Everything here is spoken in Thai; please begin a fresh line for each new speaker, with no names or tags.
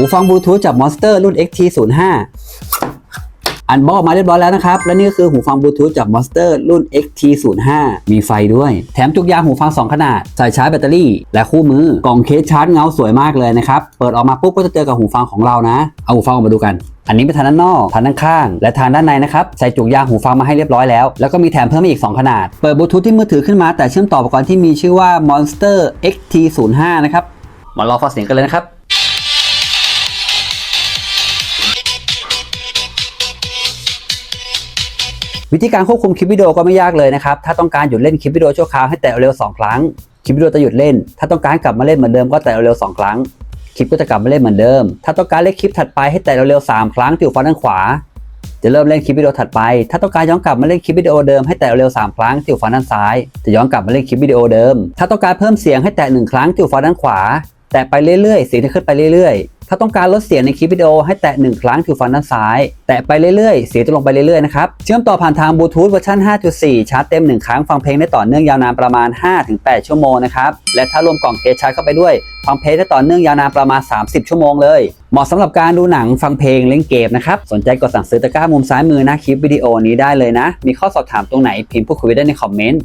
หูฟังบลูทูธจาก Monster รุ่น XT05 อันบอกมาเรียบร้อยแล้วนะครับ และนี่ก็คือหูฟังบลูทูธจาก Monster รุ่น XT05 มีไฟด้วย แถมจุกยางหูฟัง 2 ขนาดใส่ชาร์จแบตเตอรี่ และคู่มือ กล่องเคสชาร์จเงาสวยมากเลยนะครับ เปิดออกมาปุ๊บก็จะเจอกับหูฟังของเรานะ เอาหูฟังออกมาดูกัน อันนี้เป็นทางด้านนอกทางด้านข้าง และทางด้านในนะครับ ใส่จุกยางหูฟังมาให้เรียบร้อยแล้ว แล้วก็มีแถมเพิ่มมาอีก 2 ขนาด เปิดบลูทูธที่มือถือขึ้นมาแต่เชื่อมต่ออุปกรณ์ที่มีชื่อว่า Monster XT05 นะครับ มาลองฟังเสียงกันเลยนะครับ วิธีการควบคุมคลิปวิดีโอก็ไม่ยากเลยนะครับ ถ้าต้องการหยุดเล่นคลิปวิดีโอชั่วคราวให้แตะเร็ว2ครั้ง คลิปวิดีโอจะหยุดเล่น ถ้าต้องการกลับมาเล่นเหมือนเดิมก็แตะเร็ว2ครั้ง คลิปก็จะกลับมาเล่นเหมือนเดิม ถ้าต้องการเล่นคลิปถัดไปให้แตะเร็วๆ3ครั้งที่อยู่ฝั่งด้านขวา จะเริ่มเล่นคลิปวิดีโอถัดไป ถ้าต้องการย้อนกลับมาเล่นคลิปวิดีโอเดิมให้แตะเร็ว3ครั้งที่อยู่ฝั่งด้านซ้าย จะย้อนกลับมาเล่นคลิปวิดีโอเดิม ถ้าต้องการเพิ่มเสียงให้แตะหนึ่งครั้งที่อยู่ฝั่งด้านขวา แตะไปเรื่อยๆเสียงจะขึ้นไปเรื่อยๆ ถ้าต้องการลดเสียงในคลิปวิดีโอให้แตะหนึ่งครั้งที่อยู่ฝั่งด้านซ้าย แตะไปเรื่อยๆ เสียงจะลงไปเรื่อยๆนะครับเชื่อมต่อผ่านทางบลูทูธเวอร์ชัน5.4 ชาร์จเต็ม 1 ครั้งฟังเพลงได้ต่อเนื่องยาวนานประมาณ 5-8 ชั่วโมงนะครับและถ้ารวมกล่องเคสชาร์จเข้าไปด้วยฟังเพลงได้ต่อเนื่องยาวนานประมาณ 30 ชั่วโมงเลยเหมาะสำหรับการดูหนังฟังเพลงเล่นเกมนะครับสนใจกดสั่งซื้อตะกร้ามุมซ้ายมือหน้าคลิปวิดีโอนี้ได้เลยนะ มีข้อสอบถามตรงไหนพิมพ์พูดคุยได้ในคอมเมนต์